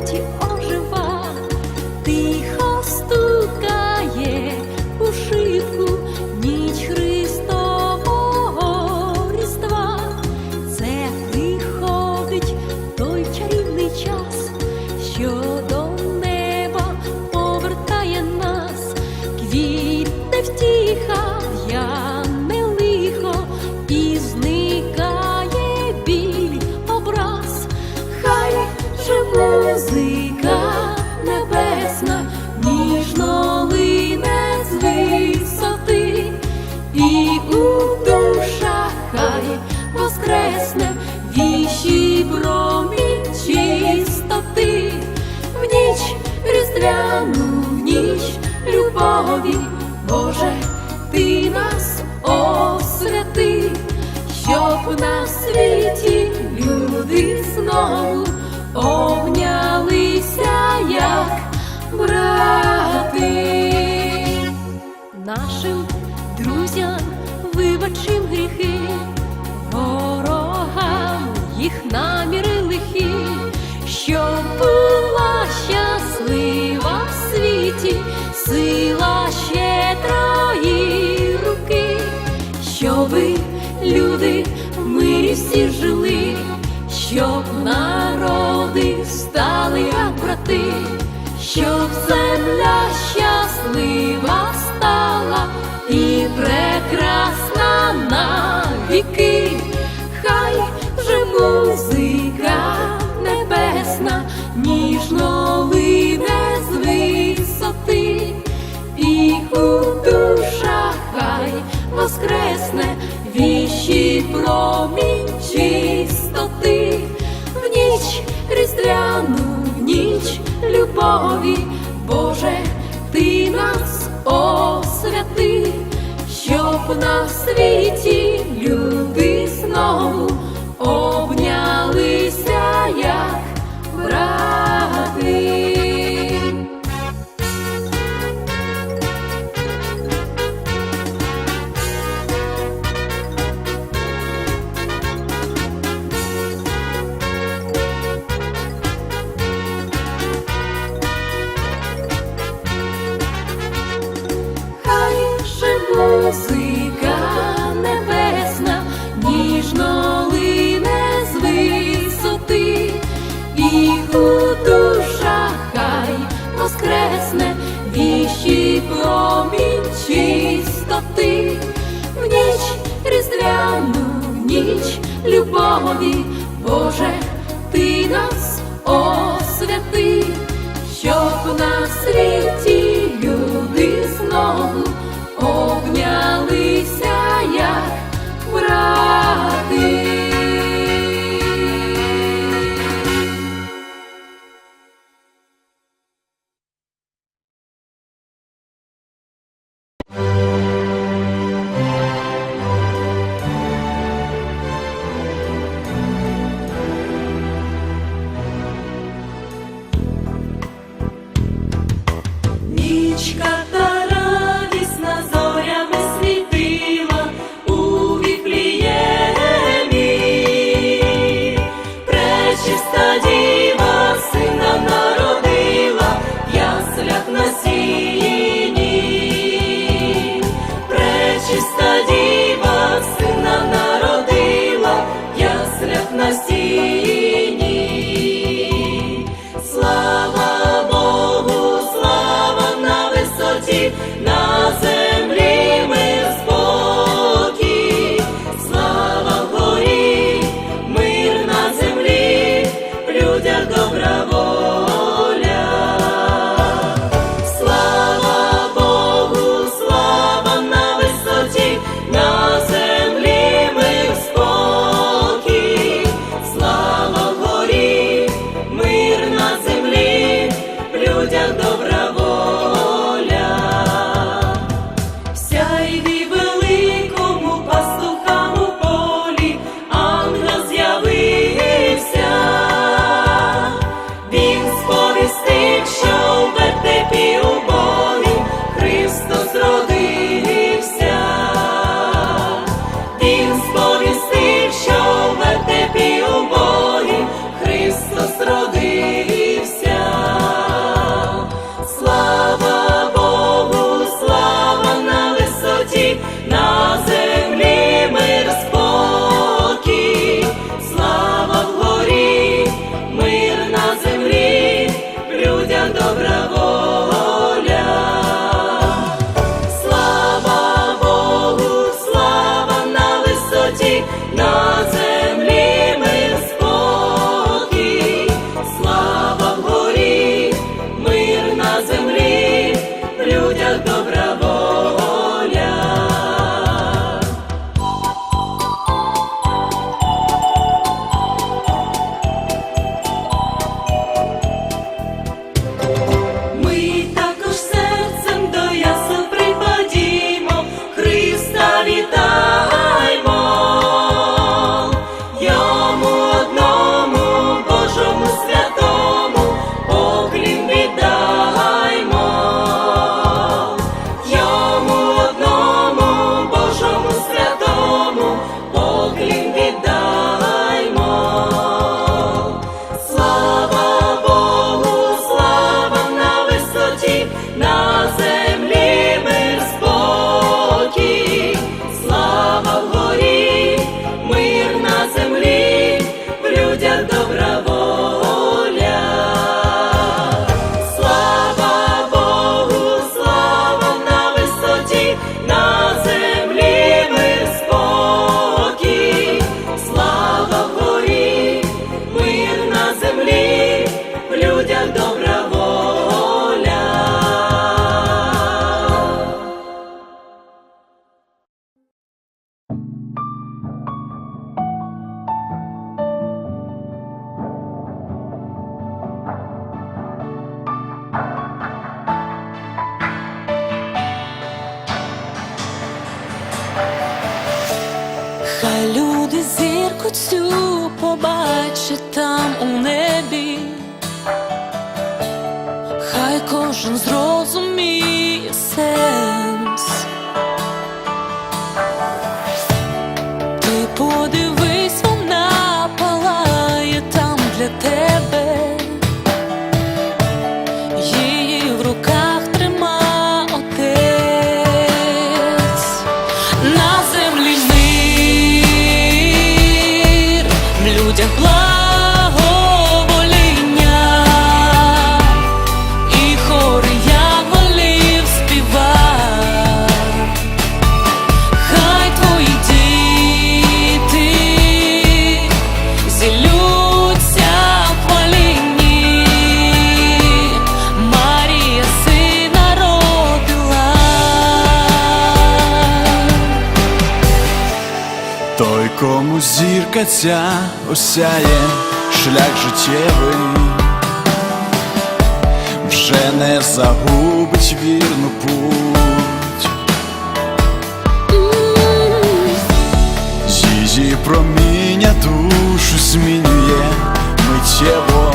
听。і у душах хай воскресне віщий промінь чистоти, в ніч різдвяну, в ніч любові, Боже, ти нас освяти, щоб на світі люди знову обнялися, як брати нашим друзям вибачим гріхи, ворогам їх наміри лихі, щоб була щаслива в світі, сила щедрої руки, щоби люди в мирі всі жили, щоб народи стали як брати, щоб за душа хай воскресне віщий промінь чистоти, в ніч різдвяну, в ніч любові, Боже, ти нас освяти, щоб на світі. чистоти, в ніч різдвяну, в ніч любові, Боже, ти нас освяти, щоб на світі люди знову. Річка Люди зірку цю побачать там у небі, хай кожен зрозуміє Зірка ця осяє шлях життєвий, вже не загубить вірну путь, її проміння душу змінює миттєво,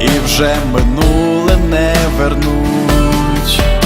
і вже минуле не вернуть.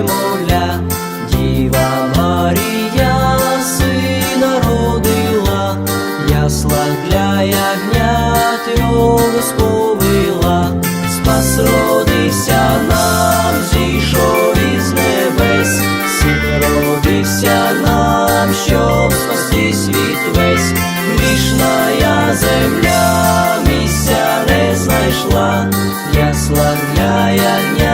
немовля, Діва Марія сина родила, ясла для ягнят його сповила, спас родився нам, зійшов із небес, син родився нам, щоб спасти світ весь, грішна я земля, місця не знайшла, ясла для ягнят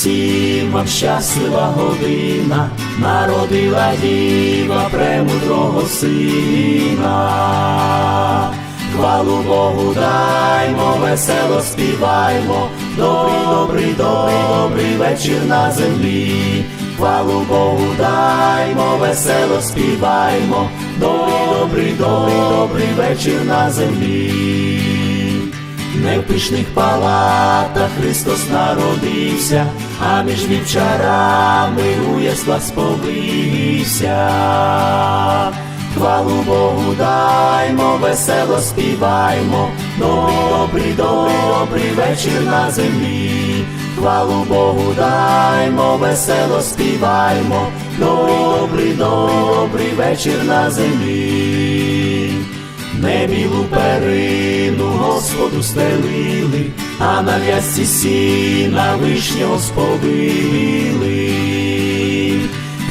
всім щаслива година, народила діва премудрого сина. Хвалу Богу даймо, весело співаймо, добрий, добрий, добрий, добрий вечір на землі. Хвалу Богу даймо, весело співаймо, добрий, добрий, добрий, добрий вечір на землі. Не в пишних палатах Христос народився, а між вівчарами у яслах сповився. Хвалу Богу даймо, весело співаймо, добрий, добрий, вечір на землі. Хвалу Богу даймо, весело співаймо, добрий, добрий, вечір на землі. Небі перину Господу стелили, а на в'язці сіна вишнього сповили.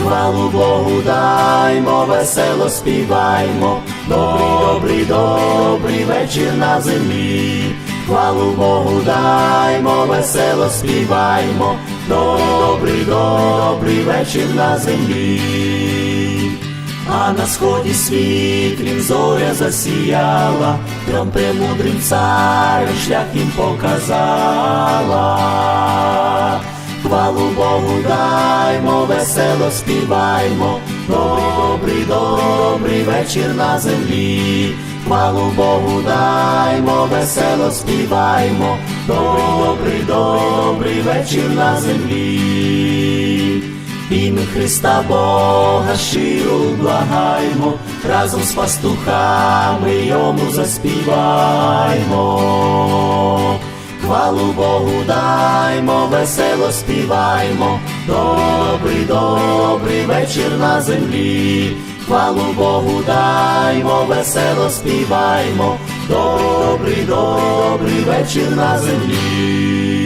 Хвалу Богу даймо, весело співаймо, добрий, добрий, добрий вечір на землі. Хвалу Богу даймо, весело співаймо, добрий, добрий вечір на землі. А на сході світлім зоря засіяла, трьом премудрим царем шлях їм показала. Хвалу Богу даймо, весело співаймо, добрий, добрий вечір на землі. Хвалу Богу даймо, весело співаймо, добрий, добрий вечір на землі. Ім'я Христа Бога щиро благаймо, разом з пастухами йому заспіваймо. Хвалу Богу даймо, весело співаймо, добрий, добрий вечір на землі. Хвалу Богу даймо, весело співаймо, добрий, добрий вечір на землі.